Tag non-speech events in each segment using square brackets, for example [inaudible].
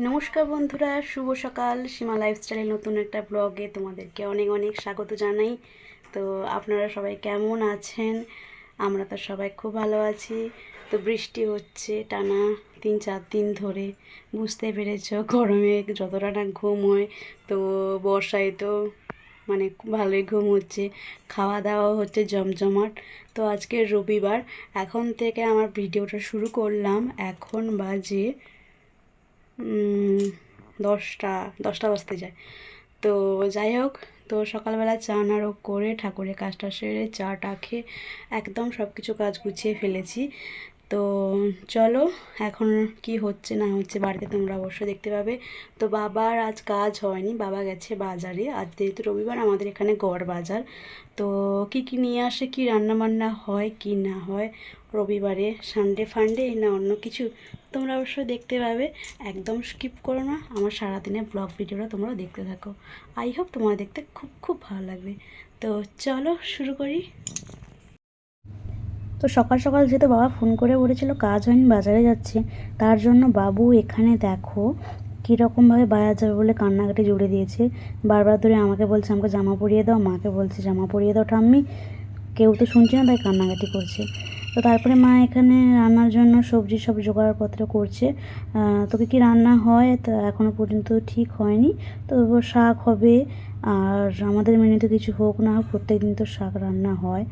নমস্কার বন্ধুরা, শুভ সকাল। সীমা লাইফস্টাইলের নতুন একটা ব্লগে তোমাদেরকে অনেক অনেক স্বাগত জানাই। তো আপনারা সবাই কেমন আছেন? আমরা তো সবাই খুব ভালো আছি। তো বৃষ্টি হচ্ছে টানা তিন চার দিন ধরে। বুঝতে পেরেছ, গরমে যতটা না ঘুম হয়, তো বর্ষায় তো মানে ভালোই ঘুম হচ্ছে। খাওয়া দাওয়া হচ্ছে জমজমাট। তো আজকে রবিবার, এখন থেকে আমার ভিডিওটা শুরু করলাম। এখন বাজে দশটা দশটা বাজতে যায়। তো যাই হোক, তো সকালবেলা চা নাড়ো করে ঠাকুরের কাজটা সেরে চাটা খেয়ে একদম সব কিছু কাজ গুছিয়ে ফেলেছি। তো চলো, এখন কি হচ্ছে না হচ্ছে বাড়িতে তোমরা অবশ্যই দেখতে পাবে। তো বাবার আজ কাজ হয়নি, বাবা গেছে বাজারে। আজ যেহেতু রবিবার, আমাদের এখানে গড় বাজার তো কি কি নিয়ে আসে, কি রান্না বান্না হয়, কি না হয় রবিবারে সানডে ফান্ডে না অন্য কিছু তোমরা অবশ্যই দেখতে পাবে। একদম স্কিপ করো না, আমার সারাদিনের ব্লগ ভিডিওটা তোমরা দেখতে থাকো। আই হোপ তোমার দেখতে খুব খুব ভালো লাগবে। তো চলো শুরু করি। তো সকাল সকাল যেহেতু বাবা ফোন করে বলেছিল কাজ হয়নি, বাজারে যাচ্ছে, তার জন্য বাবু এখানে দেখো কীরকমভাবে বাজার যাবে বলে কান্নাকাটি জুড়ে দিয়েছে। বারবার ধরে আমাকে বলছে, আমাকে জামা পরিয়ে দাও, মাকে বলছে, জামা পরিয়ে দাও ঠাম্মি। কেউ তো শুনছে না, তাই কান্নাকাটি করছে। তো তারপরে মা এখানে রান্নার জন্য সবজি সব জোগাড়পত্র করছে। তোকে কি রান্না হয়? তা এখনও পর্যন্ত ঠিক হয়নি। তো শাক হবে। আর আমাদের মেনে তো কিছু হোক না হোক প্রত্যেক দিন তো শাক রান্না হয়।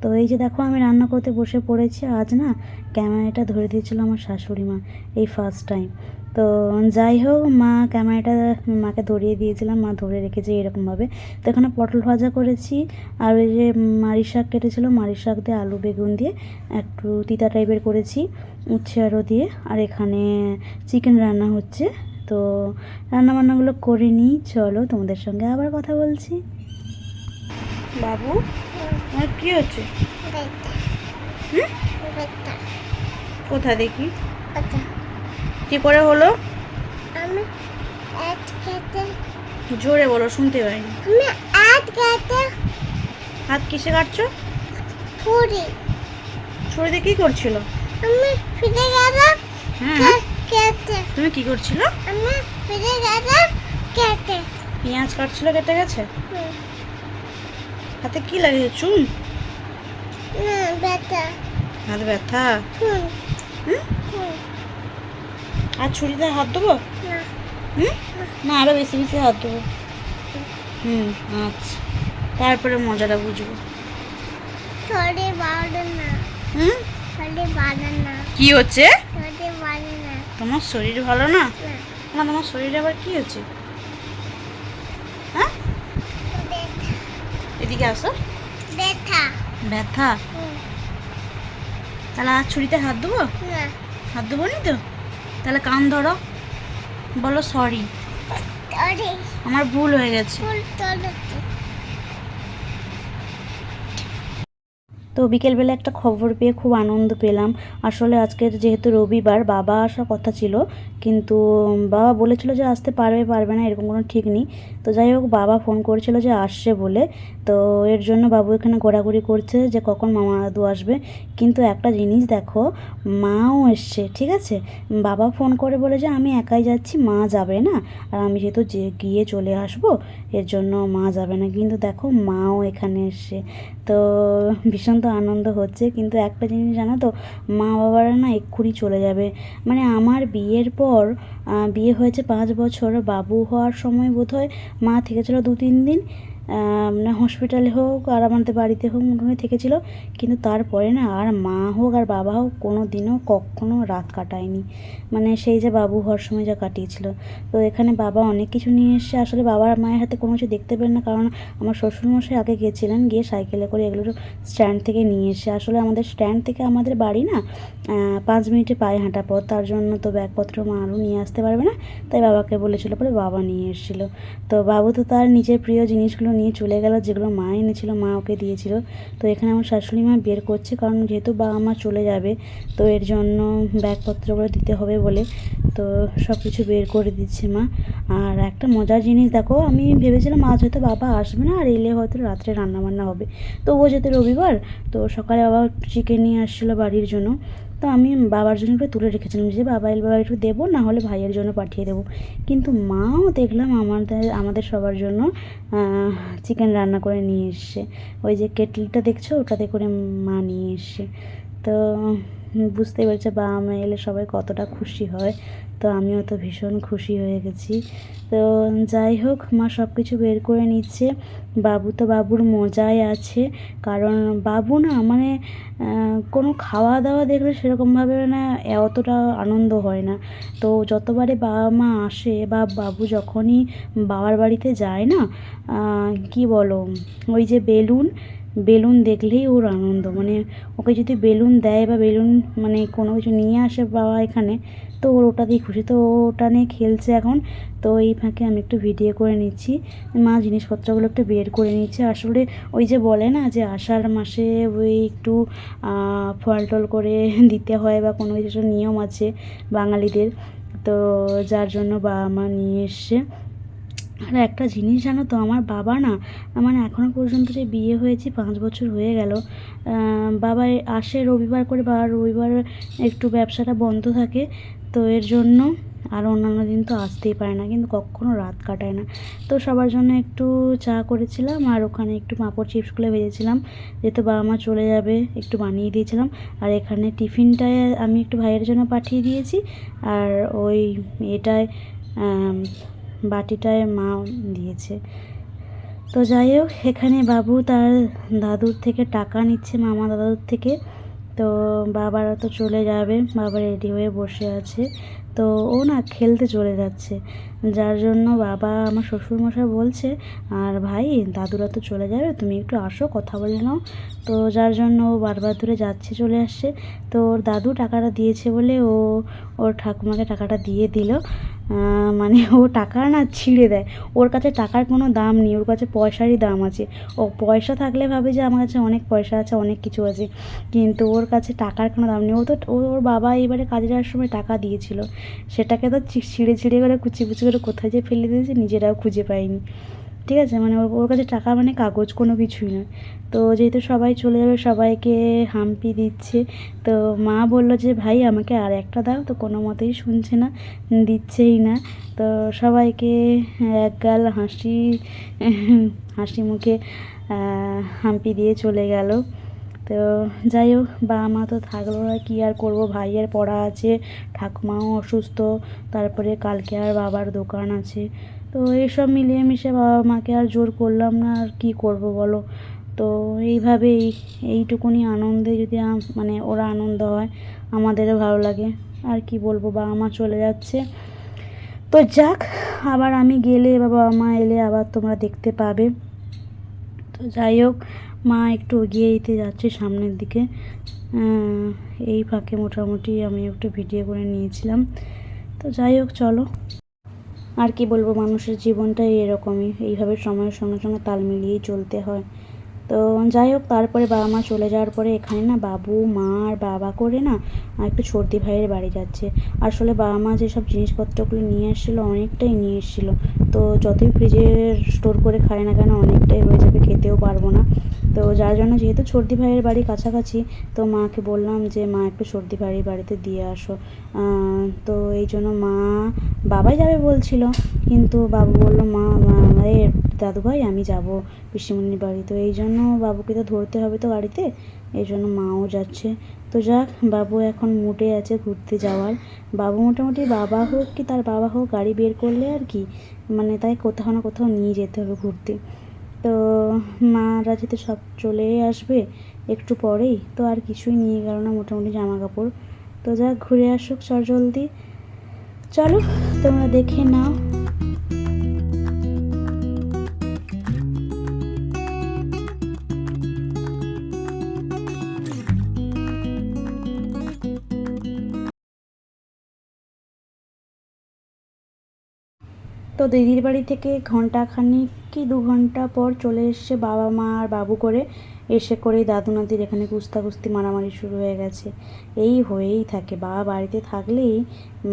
তো এই যে দেখো, আমি রান্না করতে বসে পড়েছি। আজ না ক্যামেরাটা ধরে দিয়েছিল আমার শাশুড়ি মা, এই ফার্স্ট টাইম তো যাই হোক মা ক্যামেরাটা মাকে ধরিয়ে দিয়েছিলাম। মা ধরে রেখেছে এরকমভাবে। তো এখানে পটল ভাজা করেছি। আর ওই যে মারি শাক কেটেছিল মারি শাক দিয়ে আলু বেগুন দিয়ে একটু তিতা টাইপের করেছি উচ্ছে আরও দিয়ে। আর এখানে চিকেন রান্না হচ্ছে। তো রান্না বান্নাগুলো করে নিই। চলো তোমাদের সঙ্গে আবার কথা বলছি। বাবু কি হচ্ছে? কোথা দেখি? কি করে হলো? আমি এক খেতে জোরে বলো শুনতে পাইনি আমি এক খেতে হাত কিসে কাটছো? ফুরি ছুরিতে কি করছিল? আমি ফিরে গেলাম হ্যাঁ খেতে তুমি কি করছিল? আমি ফিরে গেলাম খেতে পেঁয়াজ কাটছিল কেটে গেছে? হাতে কি লাগে চুন বেটা হাত ব্যথা? হুম? হুম। আর ছুরিতে হাত দেবো? না। হুম? না আরও বেশি বেশি হাত দেবো। হুম আচ্ছা। তারপরে মজাটা বুঝব। হুম? কি হচ্ছে? তোমার শরীর ভালো না? না। তোমার শরীরে আবার কি হচ্ছে? হ্যাঁ? এদিকে আসো। বেটা ব্যথা? তাহলে আর ছুরিতে হাত দেবো? হাত দেবো নি তো? তাহলে কান ধরো। বলো সরি আমার ভুল হয়ে গেছে ফুল তোলে তো বিকেলবেলা একটা খবর পেয়ে খুব আনন্দ পেলাম। আসলে আজকের যেহেতু রবিবার, বাবা আসার কথা ছিল, কিন্তু বাবা বলেছিল যে আসতে পারবে পারবে না, এরকম কোনো ঠিক নেই। তো যাই হোক, বাবা ফোন করেছিল যে আসছে বলে। তো এর জন্য বাবু এখানে ঘোরাঘুরি করছে যে কখন মামা দাদু আসবে। কিন্তু একটা জিনিস দেখো, মাও এসছে, ঠিক আছে? বাবা ফোন করে বলে যে আমি একাই যাচ্ছি, মা যাবে না। আর আমি যেহেতু যে গিয়ে চলে আসব, এর জন্য মা যাবে না। কিন্তু দেখো, মাও এখানে এসছে। তো ভীষণ তো আনন্দ হচ্ছে। কিন্তু একটা জিনিস জানো তো মা বাবারা না এক্ষুনি চলে যাবে। মানে আমার বিয়ের পর বিয়ে হয়েছে পাঁচ বছর, বাবু হওয়ার সময় বোধহয় মা থেকেছিল দু তিন দিন। মানে হসপিটালে হোক আর আমাদের বাড়িতে হোক মোটামুটি থেকেছিল। কিন্তু তারপরে না আর মা হোক আর বাবা হোক কোনো দিনও কখনো রাত কাটায়নি। মানে সেই যে বাবু হওয়ার সময় যা কাটিয়েছিল। তো এখানে বাবা অনেক কিছু নিয়ে এসছে। আসলে বাবার মায়ের হাতে কোনো কিছু দেখতে পেন না। কারণ আমার শ্বশুরমশাই আগে গিয়েছিলেন গিয়ে সাইকেলে করে এগুলো স্ট্যান্ড থেকে নিয়ে এসে। আসলে আমাদের স্ট্যান্ড থেকে আমাদের বাড়ি না পাঁচ মিনিটে পায়ে হাঁটা পথ। তার জন্য তো ব্যাগপত্র মা আরও নিয়ে আসতে পারবে না। তাই বাবাকে বলেছিল, পরে বাবা নিয়ে এসেছিল। তো বাবু তো তার নিজের প্রিয় জিনিসগুলো নিয়ে চলে গেল, যেগুলো মা এনেছিল, মা ওকে দিয়েছিল। তো এখানে আমার শাশুড়ি মা বের করছে, কারণ যেহেতু বাবা মা চলে যাবে, তো এর জন্য ব্যাগপত্রগুলো দিতে হবে বলে, তো সব কিছু বের করে দিচ্ছে মা। আর একটা মজার জিনিস দেখো, আমি ভেবেছিলাম আজ হয়তো বাবা আসবে না, আর এলে হয়তো রাত্রে রান্না বান্না হবে। তবুও যেহেতু রবিবার, তো সকালে বাবা চিকেন নিয়ে আসছিল বাড়ির জন্য। তো আমি বাবার জন্য একটু তুলে রেখেছিলাম, যে বাবা এল বাবা একটু দেবো, না হলে ভাইয়ের জন্য পাঠিয়ে দেবো। কিন্তু মাও দেখলাম আমাদের আমাদের সবার জন্য চিকেন রান্না করে নিয়ে এসছে। ওই যে কেটলিটা দেখছ? ওটাতে করে মা নিয়ে এসছে। তো বুঝতে পেরেছে, বাবা মা এলে সবাই কতটা খুশি হয়। তো আমিও তো ভীষণ খুশি হয়ে গেছি। তো যাই হোক, মা সব কিছু বের করে নিচ্ছে। বাবু তো বাবুর মজায় আছে। কারণ বাবু না মানে কোনো খাওয়া দাওয়া দেখলে সেরকমভাবে না অতটা আনন্দ হয় না। তো যতবারে বাবা মা আসে বা বাবু যখনই বাবার বাড়িতে যায় না কি বলো? ওই যে বেলুন বেলুন দেখলেই ওর আনন্দ। মানে ওকে যদি বেলুন দেয় বা বেলুন মানে কোনো কিছু নিয়ে আসে বাবা এখানে তো ওর ওটা দিয়ে খুশি। তো ওটা নিয়ে খেলছে এখন। তো এই ফাঁকে আমি একটু ভিডিও করে নিচ্ছি। মা জিনিসপত্রগুলো একটু বের করে নিচ্ছে। আসলে ওই যে বলে না যে আষাঢ় মাসে ওই একটু ফল টল করে দিতে হয় বা কোনো কিছু নিয়ম আছে বাঙালিদের। তো যার জন্য বাবা মা নিয়ে এসছে। আর একটা জিনিস জানো তো, আমার বাবা না মানে এখনও পর্যন্ত যে বিয়ে হয়েছে, পাঁচ বছর হয়ে গেল বাবা আসে রবিবার করে, বা রবিবার একটু ব্যবসাটা বন্ধ থাকে, তো এর জন্য আর অন্যান্য দিন তো আসতেই পারে না, কিন্তু কখনো রাত কাটায় না। তো সবার জন্য একটু চা করেছিলাম, আর ওখানে একটু পাঁপড় চিপসগুলো ভেজেছিলাম, যেহেতু বাবা মা চলে যাবে, একটু বানিয়ে দিয়েছিলাম, আর এখানে টিফিনটায় আমি একটু ভাইয়ের জন্য পাঠিয়ে দিয়েছি, আর ওই এটায় বাটিটায় মা দিয়েছে। তো যাই হোক, এখানে বাবু তার দাদুর থেকে টাকা নিচ্ছে, মামা দাদুর থেকে। তো বাবারা তো চলে যাবে, বাবা রেডি হয়ে বসে আছে। তো ও না খেলতে চলে যাচ্ছে। যার জন্য বাবা আমার শ্বশুরমশাই বলছে, আর ভাই, দাদুরা তো চলে যাবে, তুমি একটু আসো, কথা বলে নাও। তো যার জন্য ও বারবার ধরে যাচ্ছে, চলে আসছে। তো ওর দাদু টাকাটা দিয়েছে বলে ও, ওর ঠাকুমাকে টাকাটা দিয়ে দিল। মানে ও টাকা না ছিঁড়ে দেয়। ওর কাছে টাকার কোনো দাম নেই, ওর কাছে পয়সারই দাম আছে। ও পয়সা থাকলে ভাবে যে আমার কাছে অনেক পয়সা আছে, অনেক কিছু আছে। কিন্তু ওর কাছে টাকার কোনো দাম নেই। ও তো ওর বাবা এবারে কাজে যাওয়ার সময় টাকা দিয়েছিল। সেটাকে তো ছিঁড়ে ছিঁড়ে করে কুচি কুচি করে কোথায় যে ফেলে দিয়েছে, নিজেরাও খুঁজে পায়নি। ঠিক আছে? মানে ওর কাছে টাকা মানে কাগজ কোনো কিছুই নয় তো যেহেতু সবাই চলে যাবে, সবাইকে হাম্পি দিচ্ছে, তো মা বলল যে, ভাই, আমাকে আর একটা দাও। তো কোনো মতেই শুনছে না, দিচ্ছেই না। তো সবাইকে এক গাল হাসি হাসি মুখে হাম্পি দিয়ে চলে গেল। তো যাই হোক বাবা মা তো থাকল না, কী আর করব? ভাইয়ের পড়া আছে, ঠাকুমাও অসুস্থ, তারপরে কালকে আর বাবার দোকান আছে। তো এইসব মিলিয়ে মিশে বাবা মাকে আর জোর করলাম না, আর কী করব বলো? তো এইভাবে এই এইটুকুনি আনন্দে যদি মানে ওরা আনন্দ হয়, আমাদেরও ভালো লাগে। আর কি বলব বাবা মা চলে যাচ্ছে। তো যাক, আবার আমি গেলে বা বাবা মা এলে আবার তোমরা দেখতে পাবে। তো যাই হোক মা একটু এগিয়ে দিতে যাচ্ছে সামনের দিকে। এই ফাঁকে মোটামুটি আমি একটু ভিডিও করে নিয়েছিলাম। তো যাই হোক, চলো। আর কি বলব, মানুষের জীবনটাই এরকমই। এইভাবে সময়ের সঙ্গে সঙ্গে তাল মিলিয়েই চলতে হয়। তো যাই হোক, তারপরে বাবা মা চলে যাওয়ার পরে এখানে না বাবু, মা আর বাবা করে না একটু সর্দি ভাইয়ের বাড়ি যাচ্ছে। আসলে বাবা মা যেসব জিনিসপত্রগুলো নিয়ে এসেছিল অনেকটাই নিয়ে এসেছিল। তো যতই ফ্রিজে স্টোর করে খায় না কেন, অনেকটাই হয়ে যাবে, খেতেও পারব না। তো যার জন্য যেহেতু সর্দি ভাইয়ের বাড়ি কাছাকাছি, তো মাকে বললাম যে, মা, একটু সর্দি ভাইয়ের বাড়িতে দিয়ে আসো। তো এই জন্য মা বাবাই যাবে বলছিল। কিন্তু বাবু বলল মা, এ দাদু ভাই, আমি যাব পিসিমণির বাড়ি। তো এই জন্য বাবুকে তো ধরতে হবে তো গাড়িতে। এই জন্য মাও যাচ্ছে। তো যাক, বাবু এখন মুটে আছে ঘুরতে যাওয়ার। বাবু মোটামুটি বাবা হোক কি তার বাবা হোক গাড়ি বের করলে আর কি মানে তাই কোথাও না কোথাও নিয়ে যেতে হবে ঘুরতে। তো মারা যেতে সব চলে আসবে একটু পরেই, তো আর কিছুই নিয়ে গেল না মোটামুটি জামা কাপড় তো যা, ঘুরে আসুক চল জলদি চলো, তোমরা দেখে নাও। তো দিদির বাড়ি থেকে ঘণ্টা খানিক কি দু ঘণ্টা পর চলে এসছে বাবা মা আর বাবু করে। এসে করেই দাদু নাতির এখানে কুস্তা কুস্তি মারামারি শুরু হয়ে গেছে। এই হয়েই থাকে। বাবা বাড়িতে থাকলেই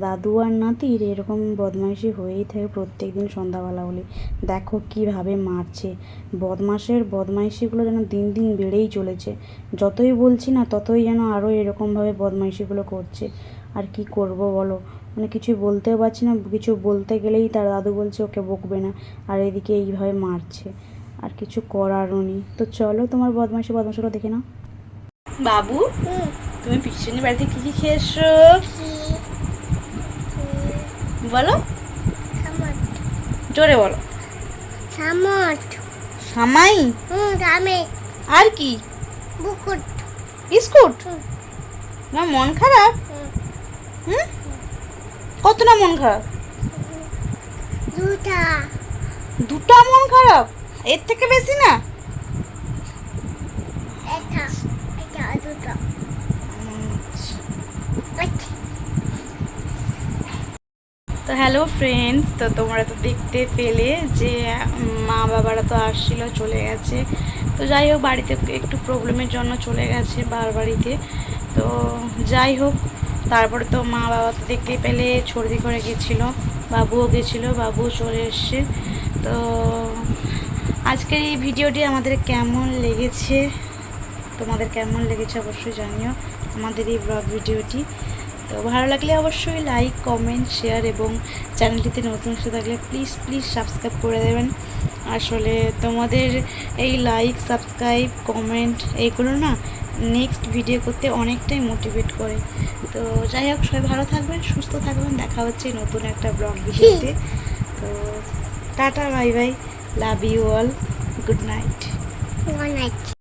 দাদু আর নাতির এরকম বদমাইশি হয়েই থাকে প্রত্যেক দিন সন্ধ্যাবেলা হলে। দেখো কীভাবে মারছে। বদমাসের বদমাইশিগুলো যেন দিন দিন বেড়েই চলেছে। যতই বলছি না, ততই যেন আরও এরকমভাবে বদমাইশিগুলো করছে। আর কি করব বলো? মানে কিছু বলতেও পারছি না কিছু বলতে গেলেই তার দাদু বলছে ওকে বকবে না। আর এদিকে এইভাবে মারছে আর কিছু করারও নেই। তো চলো তোমার বদমাইশি বদমাশগুলো দেখে নাও। বাবু তুমি পিছনের বাড়িতে কি কি খেয়েছো? বলো। জোরে বলো। সামত সামাই? হুম রামে। আর কি? বুকুট। বিস্কুট? তোমার মন খারাপ? হুম? হুম কত না মন খারাপ? দুটা। দুটা মন খারাপ? এর থেকে বেশি না? তো হ্যালো ফ্রেন্ডস তো তোমরা তো দেখতে পেলে যে মা বাবারা তো আসছিল চলে গেছে। তো যাই হোক বাড়িতে একটু প্রবলেমের জন্য চলে গেছে বার বাড়িতে তো যাই হোক তারপরে তো মা বাবা তো দেখতে পেলে সর্দি করে গেছিল, বাবুও গেছিল বাবুও চলে এসছে। তো আজকের এই ভিডিওটি আমাদের কেমন লেগেছে? তোমাদের কেমন লেগেছে অবশ্যই জানিও আমাদের এই ব্লগ ভিডিওটি। তো ভালো লাগলে অবশ্যই লাইক কমেন্ট শেয়ার এবং চ্যানেলটিতে নতুন এসে থাকলে প্লিজ প্লিজ সাবস্ক্রাইব করে দেবেন। আসলে তোমাদের এই লাইক সাবস্ক্রাইব কমেন্ট এইগুলো না নেক্সট ভিডিও করতে অনেকটাই মোটিভেট করে। তো যাই হোক সবাই ভালো থাকবেন সুস্থ থাকবেন। দেখা হচ্ছে নতুন একটা ব্লগ ভিডিওতে [laughs] তো tata bye bye love you all good night good night